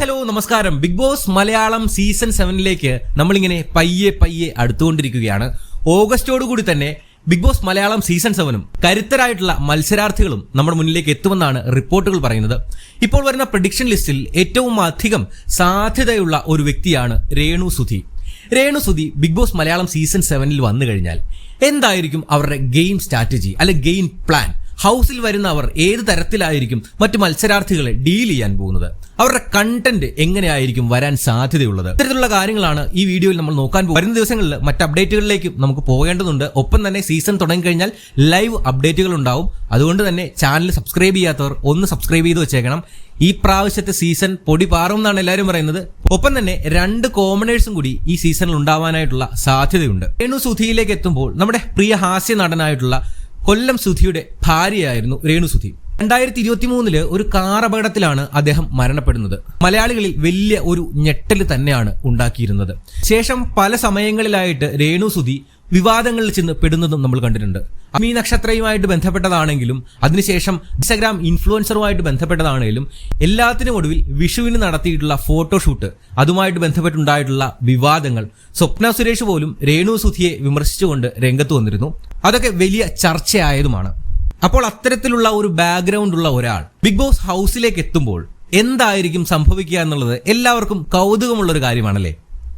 Hello നമസ്കാരം. Bigg boss Malayalam season സെവനിലേക്ക് നമ്മളിങ്ങനെ പയ്യെ പയ്യെ അടുത്തുകൊണ്ടിരിക്കുകയാണ്. ഓഗസ്റ്റോടുകൂടി തന്നെ ബിഗ് ബോസ് മലയാളം സീസൺ സെവനും കരുത്തരായിട്ടുള്ള മത്സരാർത്ഥികളും നമ്മുടെ മുന്നിലേക്ക് എത്തുമെന്നാണ് റിപ്പോർട്ടുകൾ പറയുന്നത്. ഇപ്പോൾ വരുന്ന പ്രഡിക്ഷൻ ലിസ്റ്റിൽ ഏറ്റവും അധികം സാധ്യതയുള്ള ഒരു വ്യക്തിയാണ് Renu Sudhi. Renu Sudhi big boss Malayalam season സെവനിൽ വന്നു കഴിഞ്ഞാൽ എന്തായിരിക്കും അവരുടെ ഗെയിം സ്ട്രാറ്റജി അല്ലെ ഗെയിം പ്ലാൻ ഹൗസിൽ വരുന്ന അവർ ഏത് തരത്തിലായിരിക്കും മറ്റു മത്സരാർത്ഥികളെ ഡീൽ ചെയ്യാൻ പോകുന്നത്? അവരുടെ കണ്ടന്റ് എങ്ങനെയായിരിക്കും വരാൻ സാധ്യതയുള്ളത്? ഇത്തരത്തിലുള്ള കാര്യങ്ങളാണ് ഈ വീഡിയോയിൽ നമ്മൾ നോക്കാൻ പോകും വരുന്ന ദിവസങ്ങളിൽ മറ്റ് അപ്ഡേറ്റുകളിലേക്കും നമുക്ക് പോകേണ്ടതുണ്ട്. ഒപ്പം തന്നെ സീസൺ തുടങ്ങി കഴിഞ്ഞാൽ ലൈവ് അപ്ഡേറ്റുകൾ ഉണ്ടാവും. അതുകൊണ്ട് തന്നെ ചാനൽ സബ്സ്ക്രൈബ് ചെയ്യാത്തവർ ഒന്ന് സബ്സ്ക്രൈബ് ചെയ്ത് വെച്ചേക്കണം. ഈ പ്രാവശ്യത്തെ സീസൺ പൊടി പാറും എന്നാണ് എല്ലാവരും പറയുന്നത്. ഒപ്പം തന്നെ രണ്ട് കോമണേഴ്സും കൂടി ഈ സീസണിൽ ഉണ്ടാവാനായിട്ടുള്ള സാധ്യതയുണ്ട്. രേണു സുധിയിലേക്ക് എത്തുമ്പോൾ നമ്മുടെ പ്രിയ ഹാസ്യ നടനായിട്ടുള്ള കൊല്ലം സുധിയുടെ ഭാര്യയായിരുന്നു രേണു സുധി. രണ്ടായിരത്തി ഇരുപത്തി മൂന്നിൽ ഒരു കാർ അപകടത്തിലാണ് അദ്ദേഹം മരണപ്പെടുന്നത്. മലയാളികളിൽ വലിയ ഒരു ഞെട്ടൽ തന്നെയാണ് ഉണ്ടാക്കിയിരുന്നത്. ശേഷം പല സമയങ്ങളിലായിട്ട് രേണു സുധി വിവാദങ്ങളിൽ ചെന്ന് പെടുന്നതും നമ്മൾ കണ്ടിട്ടുണ്ട്. അമീ നക്ഷത്രയുമായിട്ട് ബന്ധപ്പെട്ടതാണെങ്കിലും അതിനുശേഷം ഇൻസ്റ്റഗ്രാം ഇൻഫ്ലുവൻസറുമായിട്ട് ബന്ധപ്പെട്ടതാണെങ്കിലും എല്ലാത്തിനും ഒടുവിൽ വിഷുവിന് നടത്തിയിട്ടുള്ള ഫോട്ടോഷൂട്ട് അതുമായിട്ട് ബന്ധപ്പെട്ടുണ്ടായിട്ടുള്ള വിവാദങ്ങൾ സ്വപ്ന സുരേഷ് പോലും രേണു സുധിയെ വിമർശിച്ചുകൊണ്ട് രംഗത്ത് വന്നിരുന്നു. അതൊക്കെ വലിയ ചർച്ചയായതുമാണ്. അപ്പോൾ അത്തരത്തിലുള്ള ഒരു ബാക്ക്ഗ്രൗണ്ട് ഉള്ള ഒരാൾ ബിഗ് ബോസ് ഹൗസിലേക്ക് എത്തുമ്പോൾ എന്തായിരിക്കും സംഭവിക്കുക എന്നുള്ളത് എല്ലാവർക്കും കൗതുകമുള്ള ഒരു കാര്യമാണല്ലേ?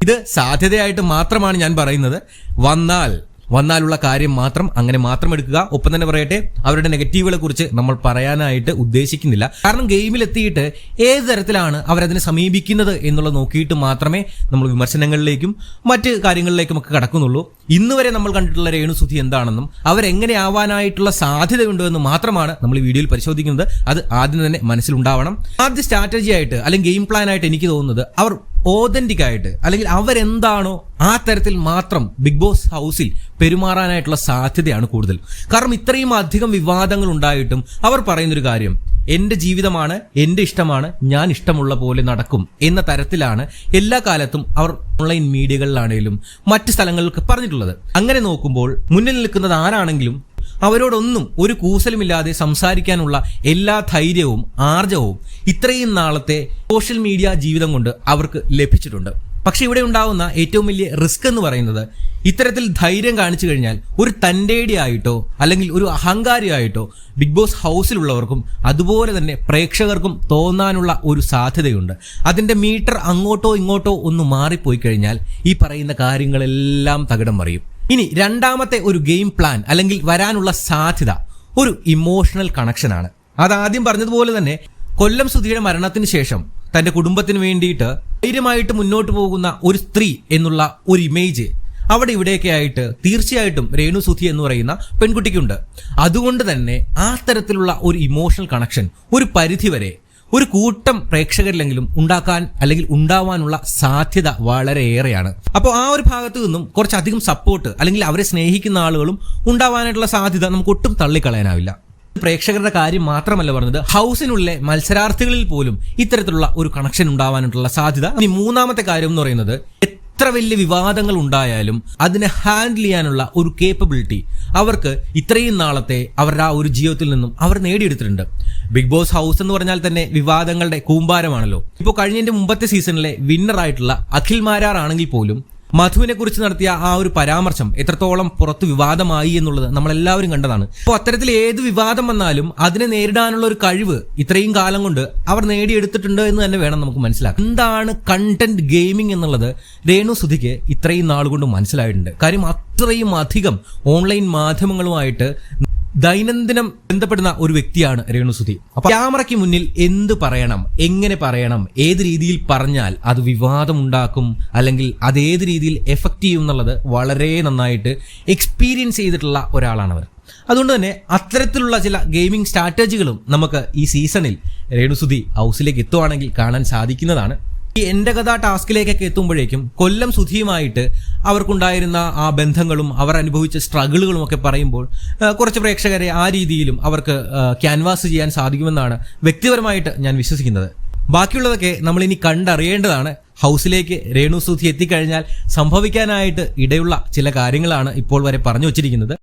ഇത് സാധ്യതയായിട്ട് മാത്രമാണ് ഞാൻ പറയുന്നത്. വന്നാൽ വന്നാലുള്ള കാര്യം മാത്രം അങ്ങനെ മാത്രം എടുക്കുക. ഒപ്പം തന്നെ പറയട്ടെ അവരുടെ നെഗറ്റീവുകളെ കുറിച്ച് നമ്മൾ പറയാനായിട്ട് ഉദ്ദേശിക്കുന്നില്ല. കാരണം ഗെയിമിൽ എത്തിയിട്ട് ഏത് തരത്തിലാണ് അവരതിനെ സമീപിക്കുന്നത് എന്നുള്ളത് നോക്കിയിട്ട് മാത്രമേ നമ്മൾ വിമർശനങ്ങളിലേക്കും മറ്റ് കാര്യങ്ങളിലേക്കും ഒക്കെ കടക്കുന്നുള്ളൂ. ഇന്ന് വരെ നമ്മൾ കണ്ടിട്ടുള്ള രേണുസുധി എന്താണെന്നും അവരെങ്ങനെ ആവാനായിട്ടുള്ള സാധ്യതയുണ്ടോ എന്ന് മാത്രമാണ് നമ്മൾ ഈ വീഡിയോയിൽ പരിശോധിക്കുന്നത്. അത് ആദ്യം തന്നെ മനസ്സിലുണ്ടാവണം. ആദ്യ സ്ട്രാറ്റജി ആയിട്ട് അല്ലെങ്കിൽ ഗെയിം പ്ലാൻ ആയിട്ട് എനിക്ക് തോന്നുന്നത് അവർ ഓതന്റിക് ആയിട്ട് അല്ലെങ്കിൽ അവരെന്താണോ ആ തരത്തിൽ മാത്രം ബിഗ് ബോസ് ഹൗസിൽ പെരുമാറാനായിട്ടുള്ള സാധ്യതയാണ് കൂടുതൽ. കാരണം ഇത്രയും അധികം വിവാദങ്ങൾ ഉണ്ടായിട്ടും അവർ പറയുന്നൊരു കാര്യം എന്റെ ജീവിതമാണ് എന്റെ ഇഷ്ടമാണ് ഞാൻ ഇഷ്ടമുള്ള പോലെ നടക്കും എന്ന തരത്തിലാണ് എല്ലാ കാലത്തും അവർ ഓൺലൈൻ മീഡിയകളിലാണെങ്കിലും മറ്റ് സ്ഥലങ്ങളിലൊക്കെ പറഞ്ഞിട്ടുള്ളത്. അങ്ങനെ നോക്കുമ്പോൾ മുന്നിൽ നിൽക്കുന്നത് ആരാണെങ്കിലും അവരോടൊന്നും ഒരു കൂസലുമില്ലാതെ സംസാരിക്കാനുള്ള എല്ലാ ധൈര്യവും ആർജവും ഇത്രയും നാളത്തെ സോഷ്യൽ മീഡിയ ജീവിതം കൊണ്ട് അവർക്ക് ലഭിച്ചിട്ടുണ്ട്. പക്ഷെ ഇവിടെ ഉണ്ടാവുന്ന ഏറ്റവും വലിയ റിസ്ക് എന്ന് പറയുന്നത് ഇത്തരത്തിൽ ധൈര്യം കാണിച്ചു കഴിഞ്ഞാൽ ഒരു തന്റെടിയായിട്ടോ അല്ലെങ്കിൽ ഒരു അഹങ്കാരിയായിട്ടോ ബിഗ് ബോസ് ഹൗസിലുള്ളവർക്കും അതുപോലെ തന്നെ പ്രേക്ഷകർക്കും തോന്നാനുള്ള ഒരു സാധ്യതയുണ്ട്. അതിന്റെ മീറ്റർ അങ്ങോട്ടോ ഇങ്ങോട്ടോ ഒന്ന് മാറിപ്പോയി കഴിഞ്ഞാൽ ഈ പറയുന്ന കാര്യങ്ങളെല്ലാം തകിടം മറിയും. ഇനി രണ്ടാമത്തെ ഒരു ഗെയിം പ്ലാൻ അല്ലെങ്കിൽ വരാനുള്ള സാധ്യത ഒരു ഇമോഷണൽ കണക്ഷനാണ്. അതാദ്യം പറഞ്ഞതുപോലെ തന്നെ കൊല്ലം സുധിയുടെ മരണത്തിന് ശേഷം തന്റെ കുടുംബത്തിന് വേണ്ടിയിട്ട് ധൈര്യമായിട്ട് മുന്നോട്ട് പോകുന്ന ഒരു സ്ത്രീ എന്നുള്ള ഒരു ഇമേജ് അവിടെ ഇവിടെയൊക്കെ ആയിട്ട് തീർച്ചയായിട്ടും രേണു സുധി എന്ന് പറയുന്ന പെൺകുട്ടിക്കുണ്ട്. അതുകൊണ്ട് തന്നെ ആ തരത്തിലുള്ള ഒരു ഇമോഷണൽ കണക്ഷൻ ഒരു പരിധിവരെ ഒരു കൂട്ടം പ്രേക്ഷകരിലെങ്കിലും ഉണ്ടാക്കാൻ അല്ലെങ്കിൽ ഉണ്ടാവാനുള്ള സാധ്യത വളരെ ഏറെയാണ് അപ്പോൾ ആ ഒരു ഭാഗത്തു നിന്നും കുറച്ചധികം സപ്പോർട്ട് അല്ലെങ്കിൽ അവരെ സ്നേഹിക്കുന്ന ആളുകളും ഉണ്ടാവാനായിട്ടുള്ള സാധ്യത നമുക്ക് ഒട്ടും തള്ളിക്കളയാനാവില്ല. പ്രേക്ഷകരുടെ കാര്യം മാത്രമല്ല പറഞ്ഞത് ഹൗസിനുള്ളിലെ മത്സരാർത്ഥികളിൽ പോലും ഇത്തരത്തിലുള്ള ഒരു കണക്ഷൻ ഉണ്ടാവാനായിട്ടുള്ള സാധ്യത. ഇനി മൂന്നാമത്തെ കാര്യം എന്ന് പറയുന്നത് എത്ര വലിയ വിവാദങ്ങൾ ഉണ്ടായാലും അതിനെ ഹാൻഡിൽ ചെയ്യാനുള്ള ഒരു കേപ്പബിലിറ്റി അവർക്ക് ഇത്രയും നാളത്തെ അവരുടെ ആ ഒരു ജീവിതത്തിൽ നിന്നും അവർ നേടിയെടുത്തിട്ടുണ്ട്. ബിഗ് ബോസ് ഹൗസ് എന്ന് പറഞ്ഞാൽ തന്നെ വിവാദങ്ങളുടെ കൂമ്പാരമാണല്ലോ. ഇപ്പോൾ കഴിഞ്ഞതിന്റെ മുമ്പത്തെ സീസണിലെ വിന്നർ ആയിട്ടുള്ള അഖിൽ മാരാർ ആണെങ്കിൽ പോലും മധുവിനെ കുറിച്ച് നടത്തിയ ആ ഒരു പരാമർശം എത്രത്തോളം പുറത്ത് വിവാദമായി എന്നുള്ളത് നമ്മൾ എല്ലാവരും കണ്ടതാണ്. അപ്പോൾ അത്തരത്തിൽ ഏത് വിവാദം വന്നാലും അതിനെ നേരിടാനുള്ള ഒരു കഴിവ് ഇത്രയും കാലം കൊണ്ട് അവർ നേടിയെടുത്തിട്ടുണ്ട് എന്ന് തന്നെ വേണം നമുക്ക് മനസ്സിലാക്കാം എന്താണ് കണ്ടന്റ് ഗെയിമിംഗ് എന്നുള്ളത് രേണു സുധിക്ക് ഇത്രയും നാളുകൊണ്ട് മനസ്സിലായിട്ടുണ്ട്. കാര്യം അത്രയും അധികം ഓൺലൈൻ മാധ്യമങ്ങളുമായിട്ട് ദൈനംദിനം ബന്ധപ്പെടുന്ന ഒരു വ്യക്തിയാണ് രേണുസുതി അപ്പൊ ക്യാമറയ്ക്ക് മുന്നിൽ എന്ത് പറയണം എങ്ങനെ പറയണം ഏത് രീതിയിൽ പറഞ്ഞാൽ അത് വിവാദമുണ്ടാക്കും അല്ലെങ്കിൽ അത് ഏത് രീതിയിൽ എഫക്റ്റ് ചെയ്യും എന്നുള്ളത് വളരെ നന്നായിട്ട് എക്സ്പീരിയൻസ് ചെയ്തിട്ടുള്ള ഒരാളാണ് അവർ അതുകൊണ്ട് തന്നെ അത്തരത്തിലുള്ള ചില ഗെയിമിംഗ് സ്ട്രാറ്റജികളും നമുക്ക് ഈ സീസണിൽ രേണുസുതി ഹൗസിലേക്ക് എത്തുവാണെങ്കിൽ കാണാൻ സാധിക്കുന്നതാണ്. ഈ എന്റെ കഥ ടാസ്കിലേക്കൊക്കെ എത്തുമ്പോഴേക്കും കൊല്ലം സുധിയുമായിട്ട് അവർക്കുണ്ടായിരുന്ന ആ ബന്ധങ്ങളും അവർ അനുഭവിച്ച സ്ട്രഗിളുകളും ഒക്കെ പറയുമ്പോൾ കുറച്ച് പ്രേക്ഷകരെ ആ രീതിയിലും അവർക്ക് ക്യാൻവാസ് ചെയ്യാൻ സാധിക്കുമെന്നാണ് വ്യക്തിപരമായിട്ട് ഞാൻ വിശ്വസിക്കുന്നത്. ബാക്കിയുള്ളതൊക്കെ നമ്മൾ ഇനി കണ്ടറിയേണ്ടതാണ്. ഹൗസിലേക്ക് രേണു സുധി എത്തിക്കഴിഞ്ഞാൽ സംഭവിക്കാനായിട്ട് ഇടയുള്ള ചില കാര്യങ്ങളാണ് ഇപ്പോൾ വരെ പറഞ്ഞു വച്ചിരിക്കുന്നത്.